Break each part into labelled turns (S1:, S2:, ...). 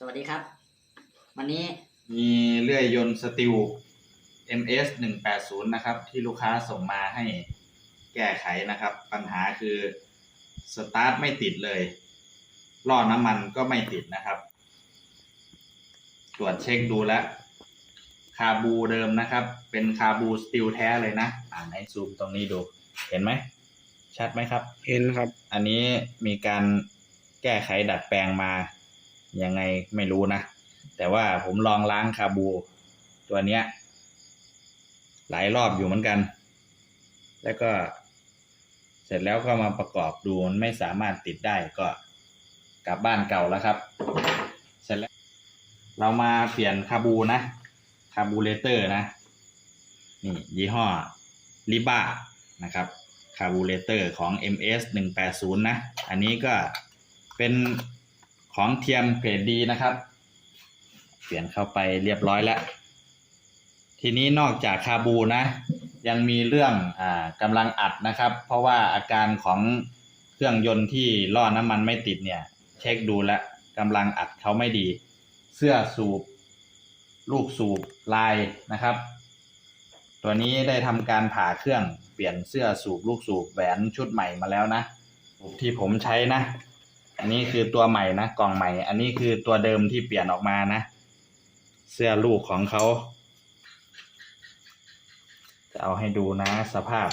S1: สวัสดีครับ วันนี้
S2: มีเลื่อยยนต์สติล MS 180นะครับ ที่ลูกค้าส่งมาให้แก้ไขนะครับ ปัญหาคือสตาร์ทไม่ติดเลยล่อน้ำมันก็ไม่ติดนะครับ ตรวจเช็คดูแล้ว คาบูเดิมนะครับ เป็นคาบูสติลแท้เลยนะอ่าให้ซูมตรงนี้ดู เห็นไหม ชัดไหมครับ
S3: เห็นครับ
S2: อันนี้มีการแก้ไขดัดแปลงมา ยังไงไม่รู้นะ แต่ว่าผมลองล้างคาบู ตัวเนี้ย หลายรอบอยู่เหมือนกัน แล้วก็เสร็จแล้วก็มาประกอบดูมันไม่สามารถติดได้ก็กลับบ้านเก่าแล้วครับ เสร็จแล้ว เรามาเปลี่ยนคาบูนะคาบูเลเตอร์นะ นี่ยี่ห้อลิบ้านะครับคาบูเลเตอร์ของ MS 180นะ อันนี้ก็เป็น ของเทียมเกรดดีนะครับ เปลี่ยนเข้าไปเรียบร้อยแล้ว ทีนี้นอกจากคาบูนะ ยังมีเรื่องอ่ากำลังอัดนะครับ เพราะว่าอาการของเครื่องยนต์ที่ล่อน้ำมันไม่ติดเนี่ย เช็คดูแล้วกำลังอัดเขาไม่ดี เสื้อสูบ ลูกสูบลายนะครับ ตัวนี้ได้ทำการผ่าเครื่องเปลี่ยนเสื้อสูบลูกสูบแหวนชุดใหม่มาแล้วนะที่ผมใช้นะ อันนี้คือตัวใหม่นะกล่องใหม่ อันนี้คือตัวเดิมที่เปลี่ยนออกมานะ เสื้อลูกของเขาจะเอาให้ดูนะสภาพ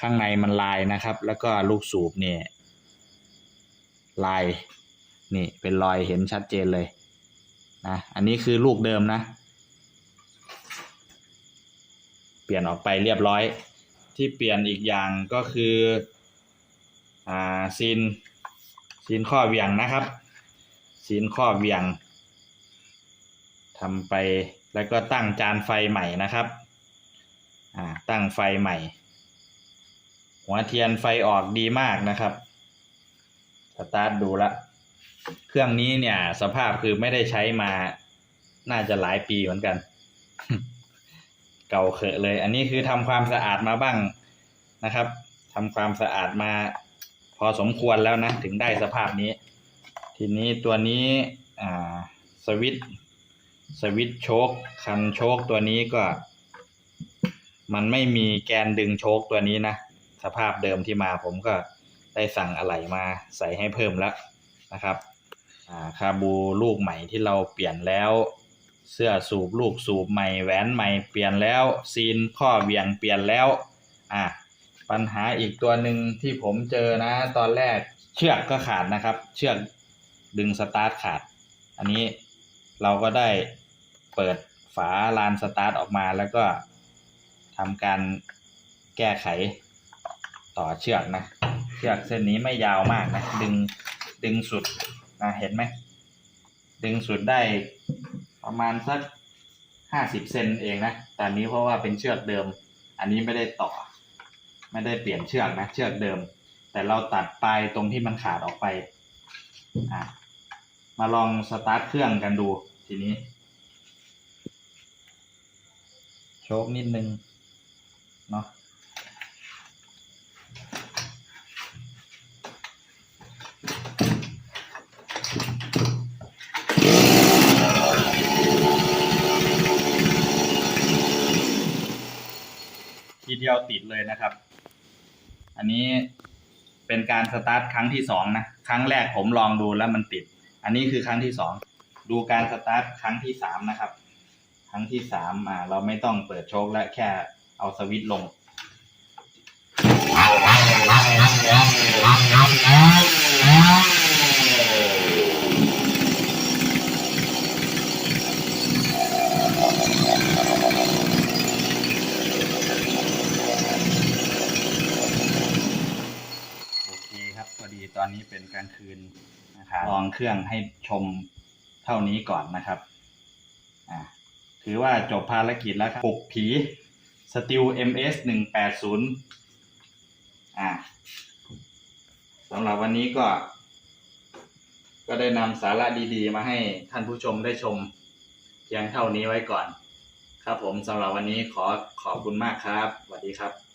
S2: ข้างในมันลายนะครับ แล้วก็ลูกสูบเนี่ยลายนี่เป็นรอยเห็นชัดเจนเลยนะอันนี้คือลูกเดิมนะ เปลี่ยนออกไปเรียบร้อย ที่เปลี่ยนอีกอย่างก็คือ อ่าซีนซีนข้อเหวียงนะครับซีนข้อเหวียงทำไปแล้วก็ตั้งจานไฟใหม่นะครับอ่าตั้งไฟใหม่ หัวเทียนไฟออกดีมากนะครับสตาร์ทดูละเครื่องนี้เนี่ยสภาพคือไม่ได้ใช้มาน่าจะหลายปีเหมือนกัน เก่าเขอะเลย อันนี้คือทำความสะอาดมาบ้างนะครับทำความสะอาดมา พอสมควรแล้วนะ ถึงได้สภาพนี้ ทีนี้ตัวนี้สวิตสวิตโชคคันโชคตัวนี้ก็ มันไม่มีแกนดึงโชคตัวนี้นะ สภาพเดิมที่มาผมก็ได้สั่งอะไหล่มาใส่ให้เพิ่มแล้วนะครับอ่าคาบูลูกใหม่ที่เราเปลี่ยนแล้ว เสื้อสูบลูกสูบใหม่แหวนใหม่เปลี่ยนแล้วซีนข้อเวียงเปลี่ยนแล้วอะ ปัญหาอีกตัวหนึ่งที่ผมเจอนะ ตอนแรกเชือกก็ขาดนะครับ เชือกดึงสตาร์ทขาด อันนี้เราก็ได้เปิดฝาลานสตาร์ทออกมาแล้วก็ทำการแก้ไขต่อเชือกนะ เชือกเส้นนี้ไม่ยาวมากนะ ดึงดึงสุดนะเห็นไหม ดึงสุดได้ประมาณสักห้าสิบเซนเองนะแต่อันนี้เพราะว่าเป็นเชือกเดิม อันนี้ไม่ได้ต่อ ไม่ได้เปลี่ยนเชือกนะเชือกเดิม แต่เราตัดปลายตรงที่มันขาดออกไปอะมาลองสตาร์ทเครื่องกันดูทีนี้ โชคนิดนึงเนาะทีเดียวติดเลยนะครับ อันนี้เป็นการสตาร์ทครั้งที่สองนะ ครั้งแรกผมลองดูแล้วมันติด อันนี้คือครั้งที่สอง ดูการสตาร์ทครั้งที่สามนะครับ ครั้งที่สามอ่า เราไม่ต้องเปิดโชคและแค่เอาสวิตช์ลงโอเคครับ พอดีตอนนี้เป็นกลางคืนนะครับลองเครื่องให้ชมเท่านี้ก่อนนะครับอ่าถือว่าจบภารกิจแล้วครับปลุกผีสติล MS หนึ่งแปดศูนย์อ่าสำหรับวันนี้ก็ ก็ได้นำสาระดีๆ มาให้ท่านผู้ชมได้ชมเพียงเท่านี้ไว้ก่อน ครับผมสำหรับวันนี้ขอขอบคุณมากครับสวัสดีครับ